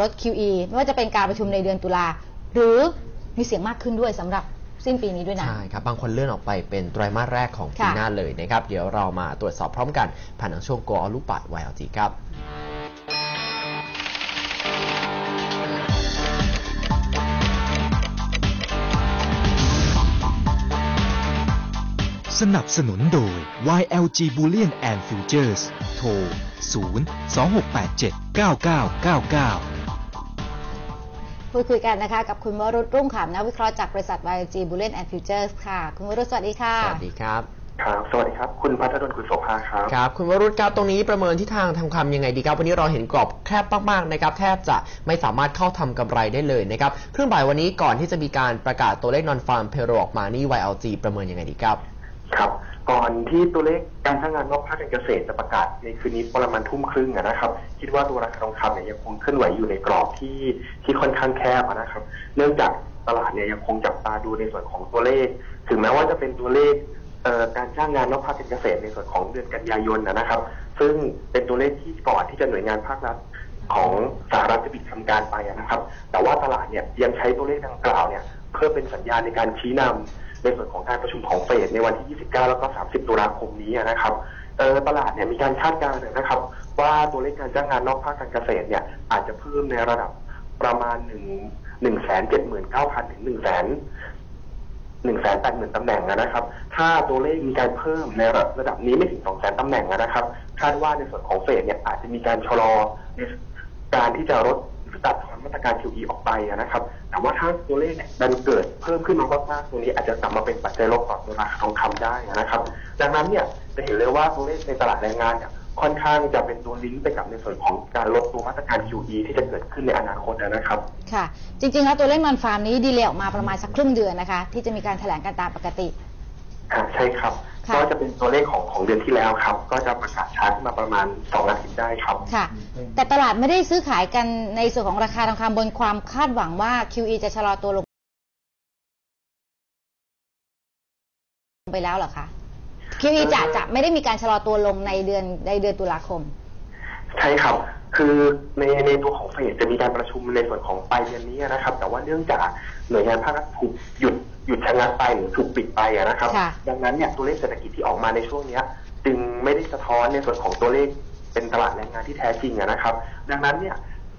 ลด QE ไม่ว่าจะเป็นการประชุมในเดือนตุลา หรือมีเสียงมากขึ้นด้วยสำหรับสิ้นปีนี้ด้วยนะ ใช่ครับ บางคนเลื่อนออกไปเป็นไตรมาสแรกของปีค่ะหน้าเลยนะครับ เดี๋ยวเรามาตรวจสอบพร้อมกัน ผ่านทางช่วงโกอลูปัด YLG ครับสนับสนุนโดย YLG Bullion and Futures โทร 0 2687 9999 พูดคุยกันนะคะ กับคุณวรุษรุ่งขำนักวิเคราะห์จากบริษัท YG Bullion and Futures ค่ะ คุณวรุษสวัสดีค่ะ สวัสดีครับครับสวัสดีครับ คุณพัฒดลคุณโสภาครับครับ คุณวรุษครับตรงนี้ประเมินที่ทางทำคำยังไงดีครับ วันนี้เราเห็นกรอบแคบมากๆนะครับ แทบจะไม่สามารถเข้าทำกำไรได้เลยนะครับครึ่งบ่ายวันนี้ก่อนที่จะมีการประกาศตัวเลข non farm payroll ออกมานี่ YLG ประเมินยังไงดีครับ ครับก่อนที่ตัวเลขการจ้างงานนอกภาคการเกษตรจะประกาศในคืนนี้ประมาณทุ่มครึ่งนะครับ คิดว่าตัวราคาทองคำเนี่ยยังคงเคลื่อนไหวอยู่ในกรอบที่ที่ค่อนข้างแคบนะครับ เนื่องจากตลาดเนี่ยยังคงจับตาดูในส่วนของตัวเลข ถึงแม้ว่าจะเป็นตัวเลขเการจ้างงานนอกภาคการเกษตรในส่วนของเดือนกันยายนนะครับ ซึ่งเป็นตัวเลขที่ก่อนที่จะหน่วยงานภาครัฐของสหรัฐจะปิดทำการไปนะครับ แต่ว่าตลาดเนี่ยยังใช้ตัวเลขดังกล่าวเนี่ยเพื่อเป็นสัญญาณในการชี้นำ ในส่วนของการประชุมของเฟดในวันที่ 29 แล้วก็ 30 ตุลาคมนี้นะครับเออตลาดเนี่ยมีการคาดการณ์นะครับ ว่าตัวเลขการจ้างงานนอกภาคการเกษตรเนี่ยอาจจะเพิ่มในระดับประมาณ1 1 7 9 0 0 0ถึง1 0 0 0 0 หนึ่งแสนแปดหมื่นตำแหน่งนะครับ ถ้าตัวเลขมีการเพิ่มในระดับนี้ไม่ถึงสองแสนตำแหน่งนะครับ คาดว่าในส่วนของเฟดเนี่ยอาจจะมีการชะลอการที่จะลด ตัดถอนมาตรการ QE ออกไปนะครับ แต่ว่าถ้าตัวเลขเนี่ยดันเกิดเพิ่มขึ้นมามากๆตรงนี้อาจจะกลับมาเป็นปัจจัยลบต่อตัวราคาทองคำได้นะครับ ดังนั้นเนี่ยจะเห็นเลยว่าตัวเลขในตลาดแรงงานเนี่ยค่อนข้างจะเป็นตัวลิงก์ไปกับในส่วนของการลดตัวมาตรการ QE ที่จะเกิดขึ้นในอนาคตนะครับ ค่ะ จริงๆ แล้วตัวเลขนอนฟาร์มนี้ดีเลย์ออกมาประมาณสักครึ่งเดือนนะคะ ที่จะมีการแถลงกันตามปกติอ่าใช่ครับค่ะ ก็จะเป็นตัวเลขของของเดือนที่แล้วครับ ก็จะประกาศช้าขึ้นมาประมาณสองอาทิตย์ได้ครับ ค่ะ แต่ตลาดไม่ได้ซื้อขายกันในส่วนของราคาทองคำบนความคาดหวังว่า QE จะชะลอตัวลงไปแล้วเหรอคะ QE จะจะไม่ได้มีการชะลอตัวลงในเดือนในเดือนตุลาคม ใช่ครับคือในในตัวของเฟดจะมีการประชุมในส่วนของปลายเดือนนี้นะครับ แต่ว่าเนื่องจากหน่วยงานภาครัฐถูกหยุด หยุดชะงักไปหรือถูกปิดไปอะนะครับ ค่ะ ดังนั้นเนี่ยตัวเลขเศรษฐกิจที่ออกมาในช่วงเนี้ยจึงไม่ได้สะท้อนในส่วนของตัวเลขเป็นตลาดแรงงานที่แท้จริงอะนะครับ ดังนั้นเนี่ย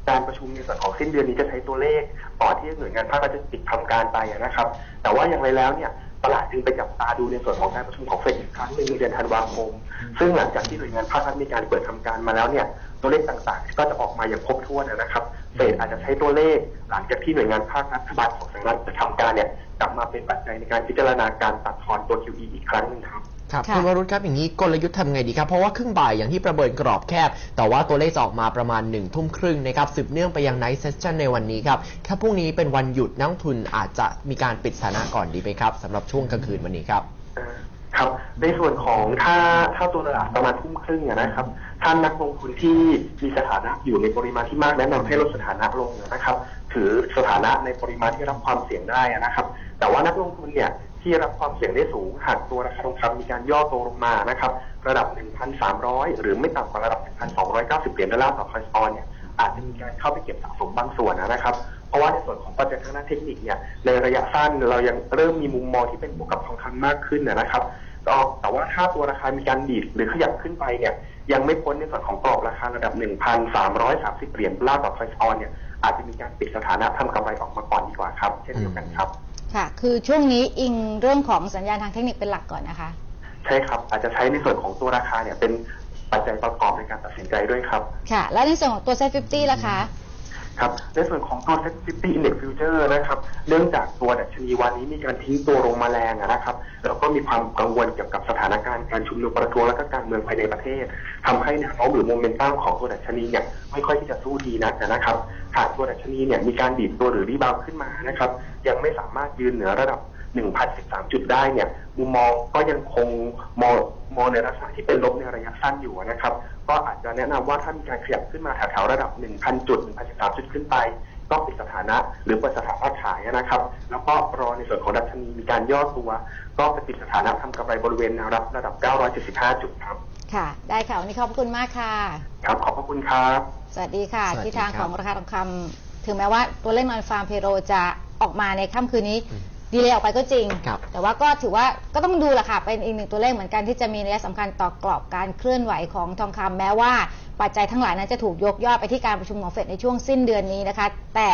การประชุมในส่วนของสิ้นเดือนนี้จะใช้ตัวเลขก่อนที่หน่วยงานภาครัฐจะปิดทำการไปอะนะครับ แต่ว่าอย่างไรแล้วเนี่ยตลาดจึงไปจับตาดูในส่วนของการประชุมของเฟดอีกครั้งหนึ่งในเดือนธันวาคม ซึ่งหลังจากที่หน่วยงานภาครัฐมีการเปิดทำการมาแล้วเนี่ยตัวเลขต่างๆ ก็จะออกมาอย่างครบถ้วนนะครับ เฟดอาจจะใช้ตัวเลข หลังจากที่หน่วยงานภาครัฐบาลของสหรัฐจะทำการเนี่ยกลับมาเป็นปัจจัยในการพิจารณาการตัดทอนตัว QE อีกครั้งหนึ่งครับครับค่ะคุณวรุษครับอย่างนี้กลยุทธ์ทำไงดีครับ เพราะว่าครึ่งบ่ายอย่างที่ประเมินกรอบแคบ แต่ว่าตัวเลขจะออกมาประมาณ1นึ่ทุ่มครึ่งนะครับสืบเนื่องไปยังไนท์เซสชั่นในวันนี้ครับ ถ้าพรุ่งนี้เป็นวันหยุดนักลงทุนอาจจะมีการปิดสถานะก่อนดีไหมครับสำหรับช่วงกลางคืนวันนี้ครับครับ ในส่วนของถ้าถ้าตัวตลาดประมาณทุ่มครึ่งนะครับท่านนักลงทุนที่มีสถานะอยู่ในปริมาณที่มากแนะนำให้ลดสถานะลงนะครับ ถือสถานะในปริมาณที่รับความเสี่ยงได้นะครับ แต่ว่านักลงทุนเนี่ยที่รับความเสี่ยงได้สูงหากตัวราคาทองคำมีการย่อตัวลงมานะครับระดับ 1,300 หรือไม่ต่ำกว่าระดับ 1,290 เหรียญดอลลาร์ต่อคอยส์ออนเนี่ยอาจจะมีการเข้าไปเก็บสะสมบางส่วนนะครับ เพราะว่าในส่วนของปัจจัยทางด้านเทคนิคเนี่ยในระยะสั้นเรายังเริ่มมีมุมมองที่เป็นบวกกับทองคำมากขึ้นนะครับ ก็แต่ว่าถ้าตัวราคามีการดีดหรือขยับขึ้นไปเนี่ยยังไม่พ้นในส่วนของกรอบราคาระดับ 1,330 เหรียญดอลลาร์ต่อคอยส์ออนเนี่ยอาจจะมีการปิดสถานะทำกำไรออกมาก่อนดีกว่าครับ เช่นเดียวกันครับ ค่ะ คือช่วงนี้อิงเรื่องของสัญญาณทางเทคนิคเป็นหลักก่อนนะคะ ใช่ครับ อาจจะใช้ในส่วนของตัวราคาเนี่ยเป็นปัจจัยประกอบในการตัดสินใจด้วยครับ ค่ะ แล้วในส่วนของตัว Set 50ล่ะคะ ครับในส่วนของตัว Set 50 Index Future นะครับเนื่องจากตัวดัชนีวันนี้มีการทิ้งตัวลงมาแรงนะครับแล้วก็มีความกังวลเกี่ยวกับสถานการณ์การชุมนุมประท้วงและก็การเมืองภายในประเทศทำให้แนวโน้มหรือโมเมนตัมของตัวดัชนีเนี่ยไม่ค่อยที่จะสู้ดีนักนะครับหากตัวดัชนีเนี่ยมีการดีดตัวหรือรีบาวขึ้นมานะครับยังไม่สามารถยืนเหนือระดับ 1,013 จุดได้เนี่ยมุมมองก็ยังคงมองมองในลักษณะที่เป็นลบในระยะสั้นอยู่นะครับ ก็อาจจะแนะนำว่าถ้ามีการขยับขึ้นมาแถวๆระดับ 1,000 จุด 1,013 จุดขึ้นไป ก็ปิดสถานะหรือเปิดสถานะขายนะครับ แล้วก็รอในส่วนของดัชนีมีการย่อตัว ก็ไปปิดสถานะทำกำไรบริเวณแนวรับระดับ 975 จุดครับ ค่ะ ได้ค่ะ วันนี้ขอบคุณมากค่ะ ครับ ขอบพระคุณครับ สวัสดีค่ะสวัสดีทิศทางครับของราคาทองคำถึงแม้ว่าตัวเลขนอนฟาร์มเพโรจะออกมาในค่ำคืนนี้อืม ดีเลยออกไปก็จริง ครับแต่ว่าก็ถือว่าก็ต้องดูแหละค่ะ เป็นอีกหนึ่งตัวเลขเหมือนกันที่จะมีนัยสำคัญต่อกรอบการเคลื่อนไหวของทองคำแม้ว่าปัจจัยทั้งหลายนั้นจะถูกยกยอดไปที่การประชุมของเฟดในช่วงสิ้นเดือนนี้นะคะ แต่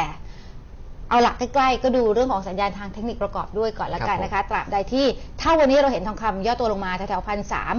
เอาหลักใกล้ๆ ก็ดูเรื่องของสัญญาณทางเทคนิคประกอบด้วยก่อนละกันนะคะตราบใดที่ถ้าวันนี้เราเห็นทองคำย่อตัวลงมาแถวๆพันสาม